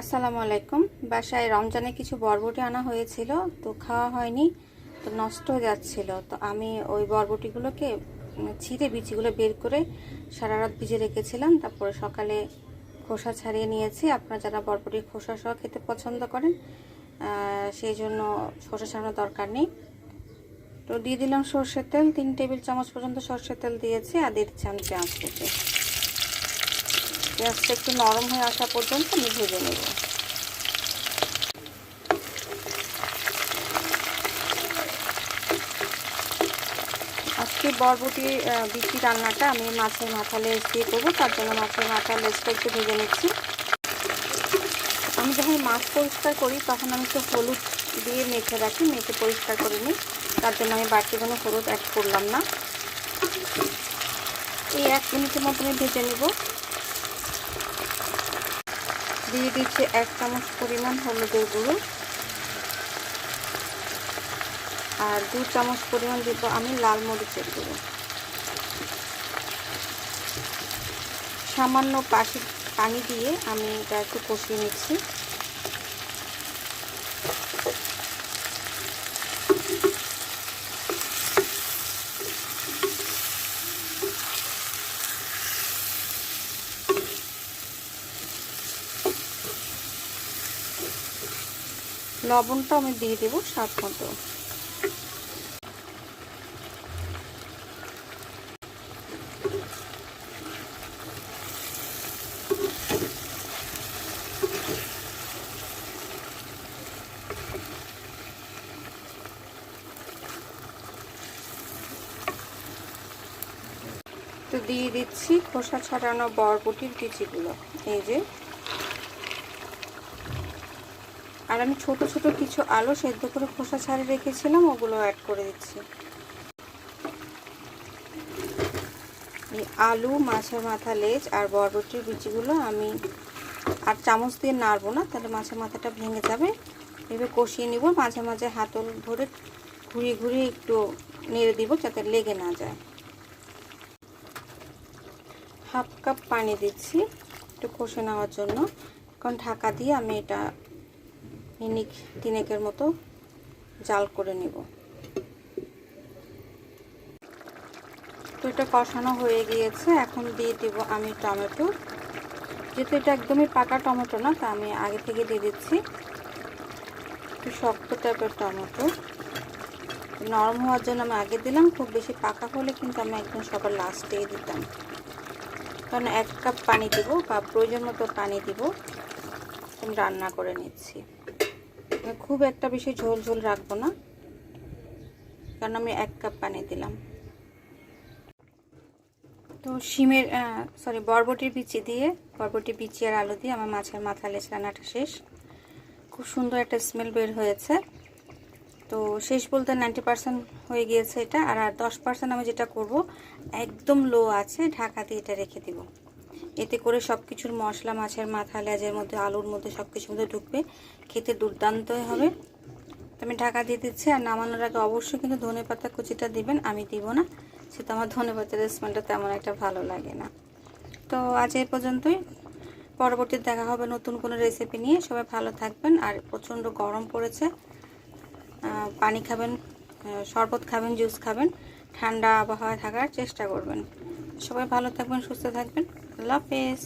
আসসালামু আলাইকুম। বাসায় রমজানে কিছু বরবটি আনা হয়েছিল, তো খাওয়া হয়নি, তো নষ্ট হয়ে যাচ্ছিল। তো আমি ওই বরবটিগুলোকে ছিঁড়ে বিচিগুলো বের করে সারা রাত ভিজে রেখেছিলাম। তারপরে সকালে খোসা ছাড়িয়ে নিয়েছি। আপনারা যারা বরবটির খোসা সহ খেতে পছন্দ করেন সেই জন্য খোসা ছাড়ানোর দরকার নেই। তো দিয়ে দিলাম সর্ষের তেল, তিন টেবিল চামচ পর্যন্ত সর্ষের তেল দিয়েছি, আর দিচ্ছি আমি পেঁয়াজ পেঁয়াজটা একটু নরম হয়ে আসা পর্যন্ত আমি ভেজে নেব। আজকে বরবটি বিচি রান্নাটা আমি মাছের মাথা লেজ দিয়ে করব, তার জন্য মাছের মাথা লেজটা একটু ভেজে নিচ্ছি। আমি যখন মাছ পরিষ্কার করি, তখন আমি একটু হলুদ দিয়ে মেখে রাখি, মেখে পরিষ্কার করে নিই। তার জন্য আমি বাড়তি কোনো হলুদ অ্যাড করলাম না। এই এক মিনিটের মতো আমি ভেজে নেব। দিয়ে দিচ্ছি এক চামচ পরিমাণ হলুদের গুঁড়ো। আর দু চামচ পরিমাণ দিব আমি লাল মরিচের গুঁড়ো। সামান্য পাশে পানি দিয়ে আমি এটা একটু কষিয়ে নিচ্ছি। লবণটা আমি দিয়ে দেবো স্বাদ মতো। তো দিয়ে দিচ্ছি খোসা ছাড়ানো বরবটির বিচিগুলো এই যে আর আমি ছোট ছোট কিছু আলু সেদ্ধ করে খোসা ছাড়িয়ে রেখেছিলাম, ওগুলো অ্যাড করে দিচ্ছি। এই আলু, মাছের মাথা, লেজ আর বরবটির বিচিগুলো আমি আর চামচ দিয়ে নাড়বো না, তাহলে মাছের মাথাটা ভেঙে যাবে। এভাবে কষিয়ে নিব, মাঝে মাঝে হাতল ধরে ঘুরিয়ে ঘুরিয়ে একটু নেড়ে দিব যাতে লেগে না যায়। হাফ কাপ পানি দিচ্ছি একটু কষে নেওয়ার জন্য। কারণ ঢাকা দিয়ে আমি এটা মিনিট তিনেকের মতো জাল করে নেব। তো এটা কষানো হয়ে গিয়েছে। এখন দিয়ে দিব আমি টমেটো। যেহেতু এটা একদমই পাকা টমেটো না, তা আমি আগে থেকে দিয়ে দিচ্ছি। একটু শক্ত টাইপের টমেটো। নরম হওয়ার জন্য আমি আগে দিলাম, খুব বেশি পাকা হলে কিন্তু আমি একদম সবার লাস্টেই দিতাম। কারণ এক কাপ পানি দিব বা প্রয়োজন মতো পানি দিব। রান্না করে নিচ্ছি। খুব একটা বেশি ঝোল ঝোল রাখব না, কারণ আমি এক কাপ পানি দিলাম। তো শিমের সরি বরবটির বিচি দিয়ে, বরবটি বিচি আর আলু দিয়ে আমার মাছের মাথা লেচ রান্নাটা শেষ। খুব সুন্দর একটা স্মেল বের হয়েছে। তো শেষ বলতে নাইনটি পার্সেন্ট হয়ে গিয়েছে এটা, আর আর দশ পার্সেন্ট আমি যেটা করব, একদম লো আছে, ঢাকা দিয়ে এটা রেখে দিব। এতে করে সব কিছুর মশলা, মাছের মাথা, লেজের মধ্যে, আলুর মধ্যে সব কিছুর মধ্যে ঢুকবে। খেতে দুর্দান্তই হবে। তো আমি ঢাকা দিয়ে দিচ্ছি, আর নামানোর আগে অবশ্যই কিন্তু ধনে পাতা কুচিটা দিবেন, আমি দিব না। সেটা আমার ধনে পাতার স্মেলটা তেমন একটা ভালো লাগে না। তো আজ এ পর্যন্তই। পরবর্তী দেখা হবে নতুন কোনো রেসিপি নিয়ে। সবাই ভালো থাকবেন, আর প্রচণ্ড গরম পড়েছে। পানি খাবেন শরবত খাবেন জুস খাবেন। ঠান্ডা আবহাওয়া থাকার চেষ্টা করবেন। সবাই ভালো থাকবেন, সুস্থ থাকবেন। আল্লাহ হাফেজ